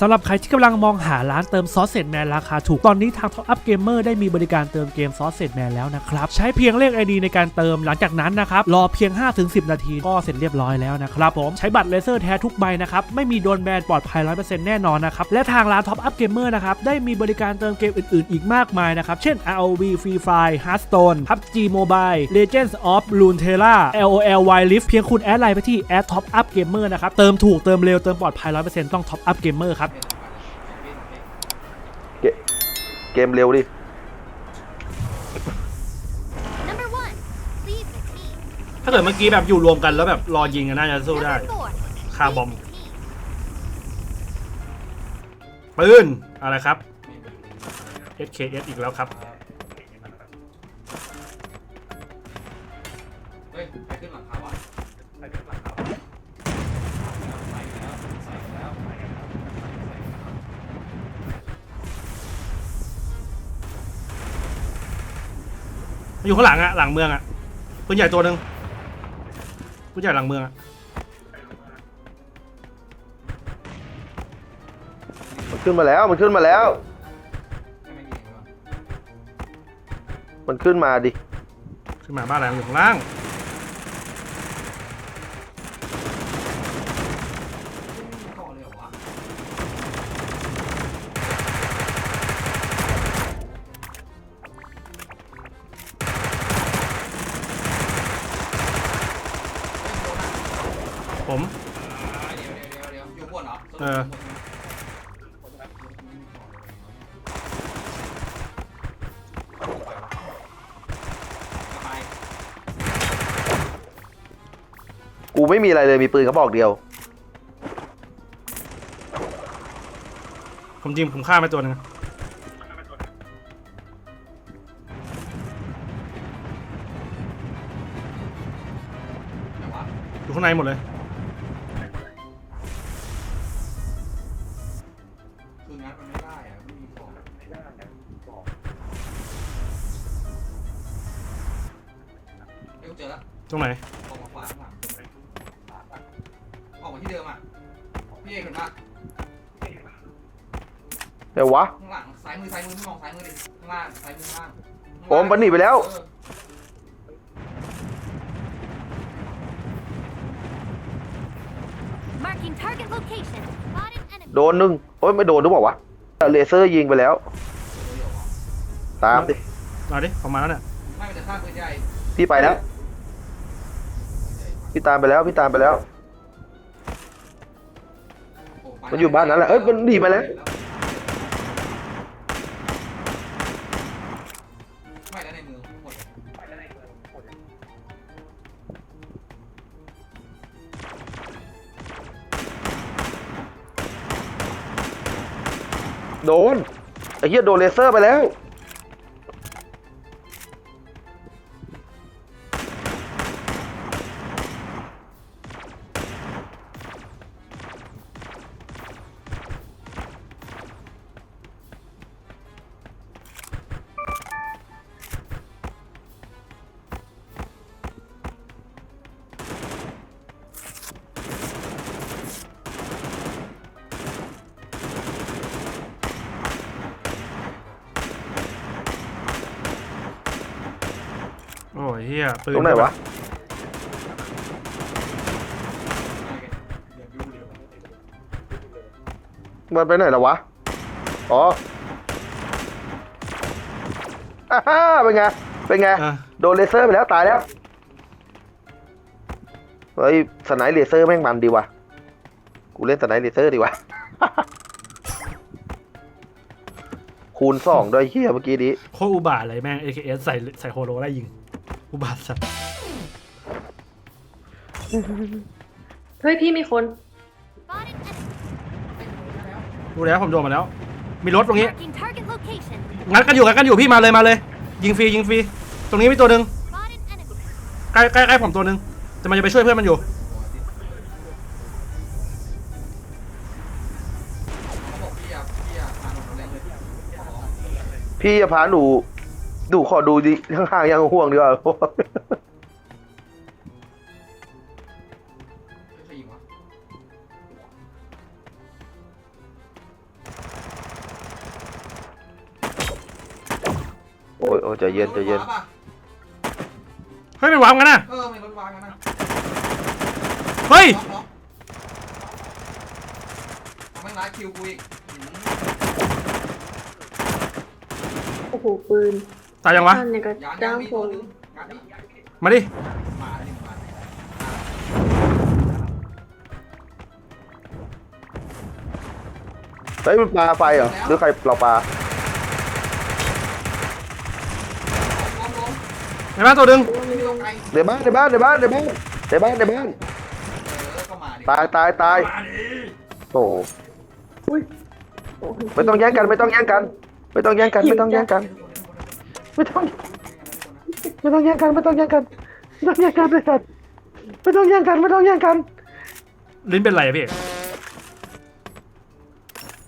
สำหรับใครที่กำลังมองหาร้านเติมซอสเซจแมนราคาถูก ตอนนี้ทาง Top Up Gamer ได้มีบริการเติมเกมซอสเซจแมนแล้วนะครับ ใช้เพียงเลข ID ในการเติมหลังจากนั้นนะครับ รอเพียง 5-10 นาทีก็เสร็จเรียบร้อยแล้วนะครับผม ใช้บัตรเลเซอร์แท้ทุกใบนะครับ ไม่มีโดนแบนปลอดภัย 100%แน่นอนนะครับ และทางร้าน Top Up Gamer นะครับ ได้มีบริการเติมเกมอื่น ๆ อีกมากมายนะครับ เช่น ROV Free Fire Hearthstone PUBG Mobile Legends of Runeterra LOL Wild Rift เพียงคุณแอดไลน์ไปที่แอด Top Up Gamer นะครับเติมถูกเติมเร็วเติมปลอดภัย 100%ต้อง Top Up Gamer ครับเกเกมเร็วดิ Number one, leave the team. ถ้าเกิดเมื่อกี้แบบอยู่รวมกันแล้วแบบรอยิงกันน่าจะสู้ได้ Number four, คาร์บอม leave the team. ปืนอะไรครับ SKS อีกแล้วครับ อยู่ข้างหลังอะหลังเมืองอะปืนใหญ่ตัวหนึ่งปืนใหญ่หลังเมืองอะมันขึ้นมาแล้ว มันขึ้นมาแล้วให้ไม่ยิงเลยวะมันขึ้นมาดิ ขึ้นมาบ้านอะไรมันอยู่ข้างล่าง กูไม่มีอะไรเลยมีปืนกระบอกเดียว ผมยิงผมฆ่าไปตัวหนึงไหนวะอยู่ข้างในหมดเลย คืองัดมันไม่ได้อะไม่มีของเอ้ยกูเจอแล้วตรงไหน มาที่เดิมอะพี่เอกเห็นปะเดี๋ยววะ ข้างหลังซ้ายมือซ้ายมือไม่มองซ้ายมือดิข้างล่างซ้ายมือข้างล่างโอ้มมันหนีไปแล้ว เออ Marking target location. Spotted enemy. โดนหนึ่งโอ้ยไม่โดนหรือเปล่าวะเลเซอร์ยิงไปแล้วเดี๋ยวเหรอตามดิมาดิผมมาแล้วเนี่ยไม่มันจะฆ่าปืนใหญ่พี่ไปแล้ว พี่ตามไปแล้ว พี่ตามไปแล้วโไป มันอยู่บ้านนั้นแหละ เอ้ย มันหนีไปแล้ว ไม่แล้วในมือหมดโดน ไอ้เหี้ยโดนเลเซอร์ไปแล้ว เฮียปืนตรงไหนวะ มันไปไหนแล้ววะ อ๋ออ่าฮ่าเป็นไง เป็นไง อะ โดนเลเซอร์ไปแล้วตายแล้ว เฮ้ย สไนด์เลเซอร์แม่งมันดีว่ะ กูเล่นสไนด์เลเซอร์ดีกว่าคูณสองด้วยเฮียเมื่อกี้นี้ โคตรอุบาทเลยแม่ง AKS ใส่ใส่โฮโลได้ยิง อุบาทสัตว์เฮ้ยพี่มีคน Spotted enemy. ดูแล้วผมโดนมาแล้ว มีรถตรงนี้ Marking target location. งัดกันอยู่งัดกันอยู่พี่มาเลยมาเลย ยิงฟรียิงฟรีตรงนี้มีตัวหนึ่ง Spotted enemy. ใกล้ใกล้ใกล้ผมตัวหนึ่งแต่มันจะไปช่วยเพื่อนมันอยู่เขาบอกพี่อะพี่อะพาหนูมาเล่นเลยขอร้องพี่จะพาหนู ดูขอดูดิข้างๆยังห่วงดีกว่ายิงะโอ้ยโอ้ยใจเย็นใจเย็น รถวเฮ้ยไปวางกันนะเออมีรถวางกันนะเฮ้ยไม่ร้ายคิวกูอีกโอ้โหปืน ตายยังวะท่านเนี่ยก็ยางจ้ายางงมีผตัวมหนึงงัดดิมาดิมาดิมาดิ เฮ้ยมันปลาไฟเหรอหรือใครเราปลาล้มล้มในบ้านตัวหนึ่งไม่ต้องไกลในบ้านในบ้านในบ้านในบ้านในบ้านในบ้านเออก็มาดิตายตายตายมาดิโอ้โหอุ้ยโอ้โหไม่ต้องแย่งกันไม่ต้องแย่งกัน ไม่ต้องแย่งกันไม่ต้องแย่งกัน ไม่ต้องไม่ต้องแย่งกันไม่ต้องแย่งกันไม่ต้องแย่งกันเลยสัตว์ไม่ต้องแย่งกันไม่ต้องแย่งกันลิ้นเป็นไรอะพี่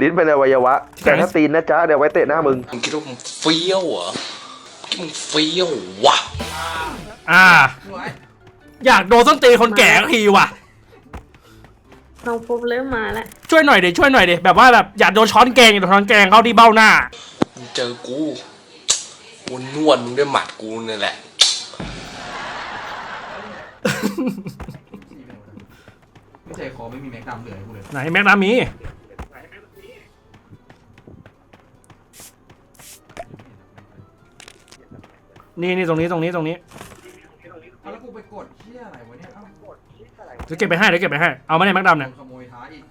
ลิ้นเป็นอวัยวะ แต่ถ้าตีนนะจ๊ะเดี๋ยวไว้เตะหน้ามึง มึงคิดว่ามึงเฟี้ยวเหรอมึงเฟี้ยววะอ่าสวยอยากโดนส้นตีนคนแก่สักทีว่ะ น้องพบเริ่มมาแล้วช่วยหน่อยดิช่วยหน่อยดิแบบว่าแบบอยากโดนช้อนแกงอยากโดนช้อนแกงเข้าที่เบ้าหน้า มึงเจอกู กูนวดมึงด้วยหมัดกูนี่แหละ ไม่ใจคอไม่มีแม็กดำเหลือให้กูเลยไหนแม็กน้ำมีนี่นี่ตรงนี้ตรงนี้ตรงนี้เอาแล้วกูไปกดเชี่ยอะไรวะเนี่ยเอ้าเดี๋ยวเก็บไปให้เดี๋ยวเก็บไปให้เอามาเนี่ยแม็กดำเนี่ย ขโมยท้าอีก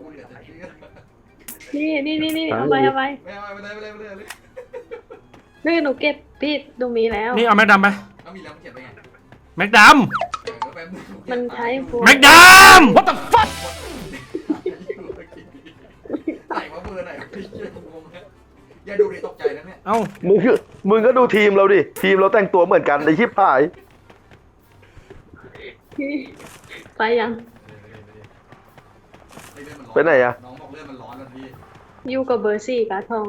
กูเหลือแต่เชื่อนี่นี่นี่นี่เอาไปเอาไป ไม่เอาไปเลยไปเลยไปเลยไปเลย นี่หนูเก็บพี่ดูมีแล้ว นี่เอาแม็กดำไปเอามีแล้วมันเขียนไปไงแม็กดเออแป๊บนึงมันใช้หัวำแม็กดำ What the fuck ใส่มาเบอร์ไหนวะไอ้เหี้ยกูงงแล้วอย่าดูดิตกใจนะเนี่ยเอ้ามึงคือมึงก็ดูทีมเราดิ ทีมเราแต่งตัวเหมือนกันในชิบหาย พี่ไปยังเออเออเออเออเออเลือดมัร้ไปไหนอะ น้องบอกเลือดมันร้อนแล้วพี่อยู่กับเบอร์สี่กาทอง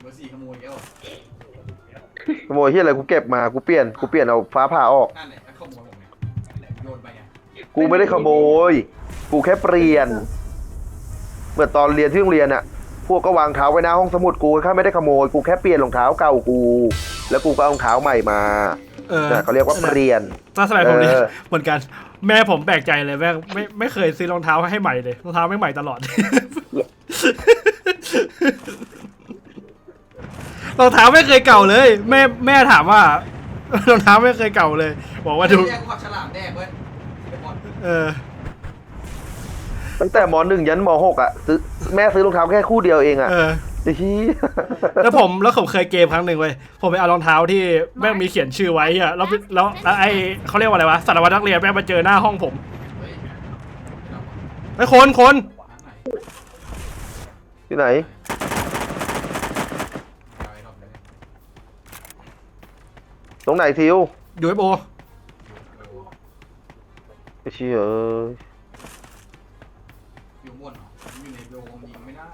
เบอร์สี่ขโมยแล้ว ขโมยที่อะไรกูเก็บมากูเปลี่ยนกูเปลี่ยนเอาฟ้าผ่าออก นั่นแหละแล้วขโมยผมไงโยนไปไงกูไม่ได้ขโมย กูแค่เปลี่ยนเมื่อตอนเรียนที่โรงเรียนอะพวกก็วางเท้าไว้หน้าห้องสมุดกูแค่ไม่ได้ขโมยกูแค่เปลี่ยนรองเท้าเก่ากู แล้วกูก็เอารองเท้าใหม่มาเออน่ะเขาเรียกว่าเปลี่ยนถ้าสมัยผมเนี่ยเออ เหมือนกัน แม่ผมแปลกใจเลยแม่งไม่ไม่เคยซื้อรองเท้าให้ใหม่เลยรองเท้าไม่งใหม่ตลอด รองเท้าไม่เคยเก่าเลย แม่แม่ถามว่ารองเท้าไม่เคยเก่าเลย บอกว่าดูแยกกูขับฉลามแดกเว้ยเดี๋ยวก่อนเออตั้งแต่มหนึ่งยันมหกอะซื้อแม่ซื้อรองเท้าแค่คู่เดียวเองอะเออไอ้ชี้ยแล้วผมแล้วผมเคยเกมครั้งหนึ่งเว้ยผมไปเอารองเท้าที่แม่งมีเขียนชื่อไว้อะแล้วแล้วแล้วไอ้เขาเรียกว่าอะไรวะสารวัตรนักเรียนแม่งมาเจอหน้าห้องผมเฮ้ยไม่รับว่ะไอ้ยคนคนร้านไหนที่ไหน เอาไอ้รอบเลย ตรงไหนทิวยูเอฟโอไอ้ชี้ยเอ้ยอยู่บนเหรออยู่ในโดมยิงไม่ได้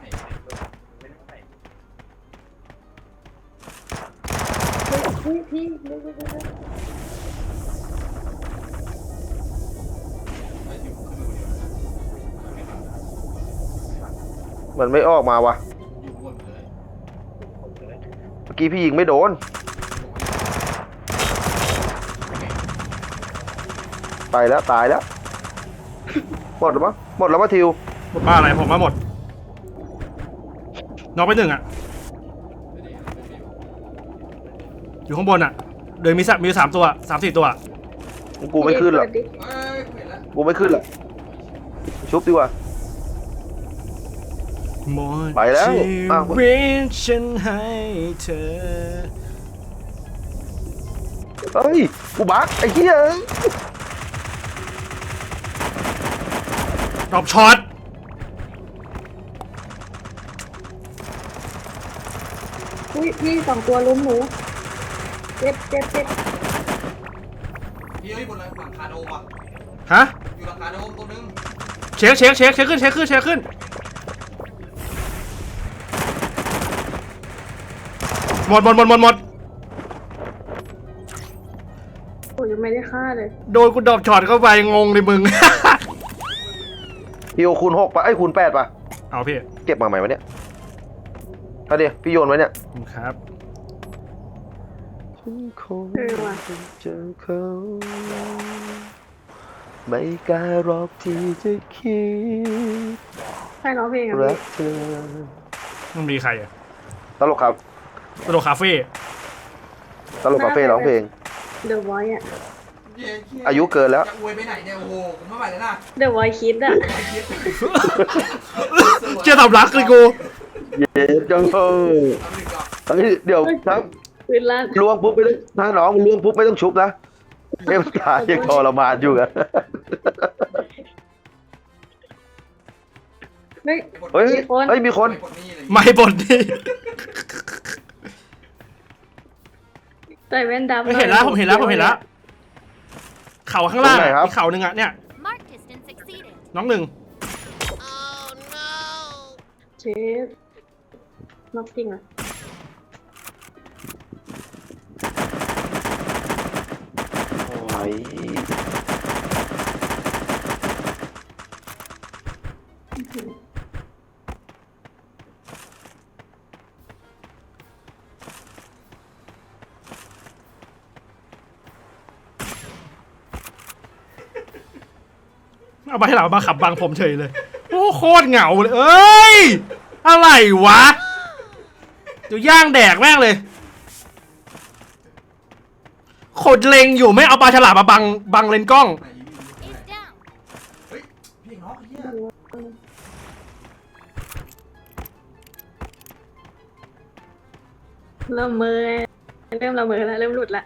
เฮ้ยพี่เร็วเร็วเร็วเร็วไอ้ที่ผมขึ้นมาคนเดียวนะมันไม่ทันนะมันไม่ออกมาวะอยู่บนเลยเมื่อกี้พี่ยิงไม่โดน ไปแล้วตายแล้ว หมดแล้วมั้งหมดแล้วมั้งทิวหมดบ้าอะไรผมมาหมดน็อกไปหนึ่งอะอยู่ข้างบนอะเดินมีสักมีอยู่สามตัวสามสี่ตัวกูไม่ขึ้นหรอกเปิดดิเอ้ยเห็นแล้วกูไม่ขึ้นหรอก ชุบดีกว่า หมดไปแล้วชีอ้าววิตฉันให้เธอ เฮ้ย กูบักไอ้เหี้ย ดรอปช็อตอุ้ยพี่สองตัวล้มหนูเจ็บเจ็บเจ็บพี่เอ้ยบนหลังคาโดมอะฮะ อยู่หลังคาโดมตัวนึงเช็คเช็คเช็คเช็คขึ้นเช็คขึ้นเช็คขึ้น หมดหมดหมดหมดหมดโอ้ยังไม่ได้ฆ่าเลย โดนกูดรอปช็อตเข้าไปงงเลยมึง พี่โอคูณหกปะไอ้ยคูณแปดปะเอาพี่เก็บมาใหม่วะเนี่ยเอาดิพี่โยนไว้เนี่ย ขอบคุณครับคงเออว่ะ เจอเขาไม่กล้าหรอกที่จะคิดใครร้องเพลงอะรัพี่กเธอมันมีใครอะตลกครับตโลคาเฟ่ตลกคาเฟ่ร้องเพลง เดอะไวท์อะเย้เหี้ อายุเกินแล้ว จะอวยไปไหนเนี่ยโอ้โหผมไม่ไหวแล้วนะเดอะไวท์คิดอะไอ้คิดเจ้าตำรักเลยกูเย็นจังเลยเอาหนึ่งก่อนเฮ้ยเดี๋ยวทั้งปืนลั่นล่วงปุ๊บไม่ต้องถ้าน้องมันล่วงปุ๊บไม่ต้องชุบนะเอ็มตายยังทรมานอยู่อะเฮ้ยเฮ้ยมีคน เฮ้ยมีคนไม่กดนี่เลยไม่บนดิใส่แว่นดำไม่เห็นแล้วผมเห็นแล้วผมเห็นแล้ว เขาข้างล่างอะมีเขาหนึ่งอะเนี่ย Mark distance exceeded. น้องหนึ่งเชฟนอกจริงอะโอ้ย เอาไปให้เรามาขับบังผมเฉยเลย โอ้โคตรเหงาเลย เอ้ย อะไรวะเดี๋ยวย่างแดกแม่งเลยขดเลงอยู่ไม่เอาปลาฉลามมาบังบังเลนกล้องเฮ้ยพี่น้องเฮียเริ่มมือเริ่มละเมอแล้วเริ่มหลุดละ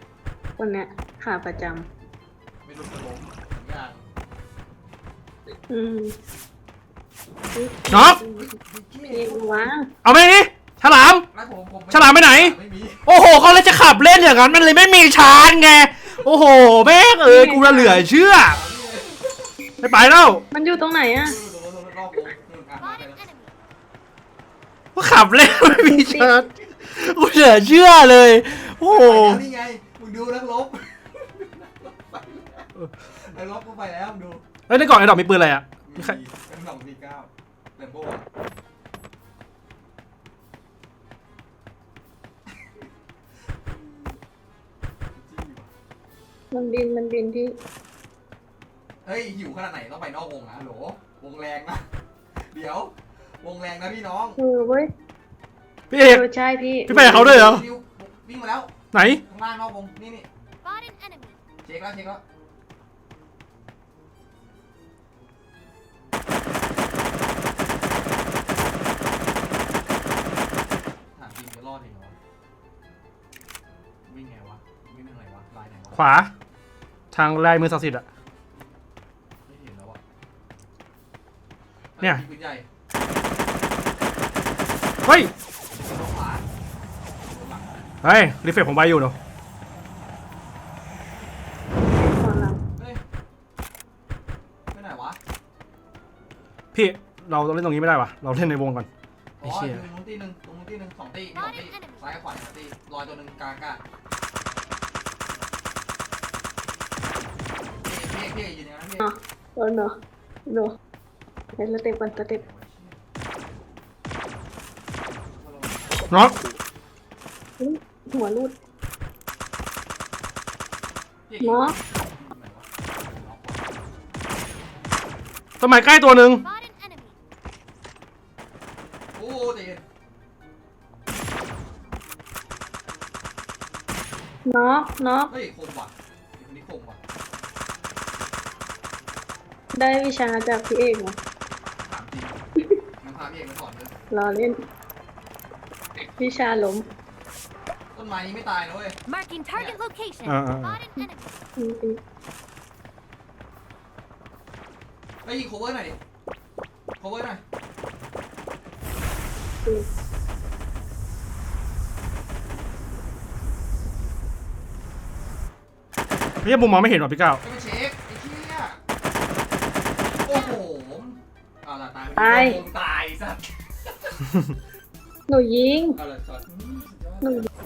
วันเนี้ยขาประจไอืมน็อกนี่วางเอาไหมนี่ฉลาม แล้วผมผมฉลามไปไหน ไม่มีโอ้โหเขาเลยจะขับเล่นอย่างนั้นมันเลยไม่มีชาร์จไง โอ้โห แม่งเอ้ยกูละเหลือเชื่อ ไม่ไปแล้ว มันอยู่ตรงไหนอะดูดูดูรอบผมนู่นอะมาไป Spotted แล้ว enemy. ว่าขับเล่นไม่มีชาร์จกูเหลือเชื่อเลย โอ้โหไปแล้วนี่ไงมึงดูนักลบนักลบกูไปแล้วมึงดู เฮ้ยในกล่องไอ้ดอกมีปืนอะไรอะ มีมีใคร เป็นสองสี่เก้าแลมโบ้มันบินมันบินที่เฮ้ยหิวขนาดไหนต้องไปนอกวงนะโหลวงแรงนะ เดี๋ยว วงแรงนะพี่น้องเออเว้ยพี่เอกเออใช่พี่พี่ไปกับเขาด้วยเหรอ นิววิ่งมาแล้ว ไหน ข้างล่างนอกวงนี่นี่ Spotted enemy. เช็คแล้วเช็คแล้ว ขวา ทางลายมือศักดิ์สิทธิ์อะไม่เห็นแล้วอะเนี่ย ปืนใหญ่เฮ้ยลงขวาลงหลังเฮ้ยรีเฟรชผมไว้อยู่เนาะตอนหลังเฮ้ยไปไหนวะพี่เราเล่นตรงนี้ไม่ได้วะเราเล่นในวงก่อน ไอ้อ๋อเชี่ย ตรงนู้นตีหนึ่งตรงนู้นตีหนึ่งสองตีมีสองตีซ้ายกับขวาเนี่ยตีลอยตัวหนึ่งกลางอากาศ เออเนอะเนอะเห็นสเต็ปกันสเต็ปน็อกอุ๊ยหัวรูดพี่เนาะต้นไม้ใกล้ตัวหนึ่ง Spotted enemy. โอ้ใจเย็นน็อกน็อกเฮ้ยคมว่ะ ได้วิชาจากพี่เอกเหรอถามจริงมันพาพี่เอกมาสอนเลยรอเล่น วิชาล้มต้นไม้นี้ไม่ตายนะเว้ย Marking target location. Uh, uh, uh. Spotted enemy. อืมอืมเฮ้ยยิง cover หน่อยดิ cover หน่อยอืมพี่มุมมองไม่เห็นหรอพี่ก้าวจะไปเช็คไอ้เชี่ยโอ้โหเอาละ ตายตายคงตายสัตว์หนูยิง เอาละช็อตอืมสุดยอดหนูยิง